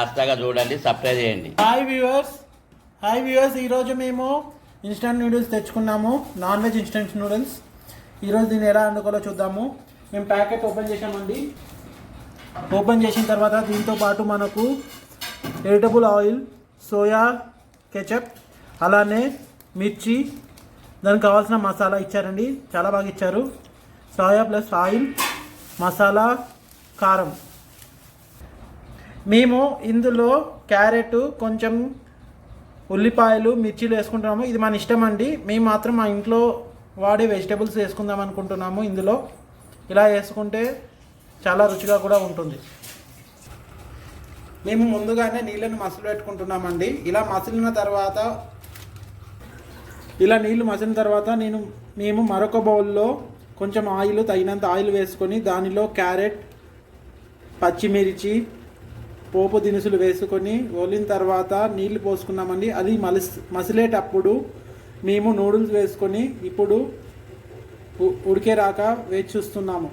ఆస్తాగా చూడండి సబ్స్క్రైబ్ చేయండి. Hi viewers hi viewers ఈరోజు మేము ఇన్స్టెంట్ నూడిల్స్ తెచ్చుకున్నాము. నాన్ వెజ్ ఇన్స్టంట్ నూడిల్స్ ఈరోజు దీన్ని ఎలా వండుకోవాలో చూద్దాము. మేము ప్యాకెట్ ఓపెన్ చేసామండి ఓపెన్ చేసిన తర్వాత దీంతో పాటు మనకు ఎరిటబుల్ ఆయిల్ సోయా కెచప్ అలానే మిర్చి దానికి కావాల్సిన మసాలా ఇచ్చారండి. చాలా బాగా ఇచ్చారు. సోయా ప్లస్ ఆయిల్ మసాలా కారం. మేము ఇందులో క్యారెట్ కొంచెం ఉల్లిపాయలు మిర్చీలు వేసుకుంటున్నాము. ఇది మన ఇష్టం అండి. మేము మాత్రం మా ఇంట్లో వాడే వెజిటేబుల్స్ వేసుకుందాం అనుకుంటున్నాము ఇందులో. ఇలా వేసుకుంటే చాలా రుచిగా కూడా ఉంటుంది. మేము ముందుగానే నీళ్ళను మసలు పెట్టుకుంటున్నామండి. ఇలా మసిలిన తర్వాత ఇలా నీళ్ళు మసిలిన తర్వాత నేను మేము మరొక బౌల్లో కొంచెం ఆయిల్ తగినంత ఆయిల్ వేసుకొని దానిలో క్యారెట్ పచ్చిమిర్చి పోపు దినుసులు వేసుకొని ఒలిన తర్వాత నీళ్ళు పోసుకున్నామండి. అది మలిస్ మసిలేటప్పుడు మేము నూడిల్స్ వేసుకొని ఇప్పుడు ఉ- ఉడికే రాక వేచి చూస్తున్నాము.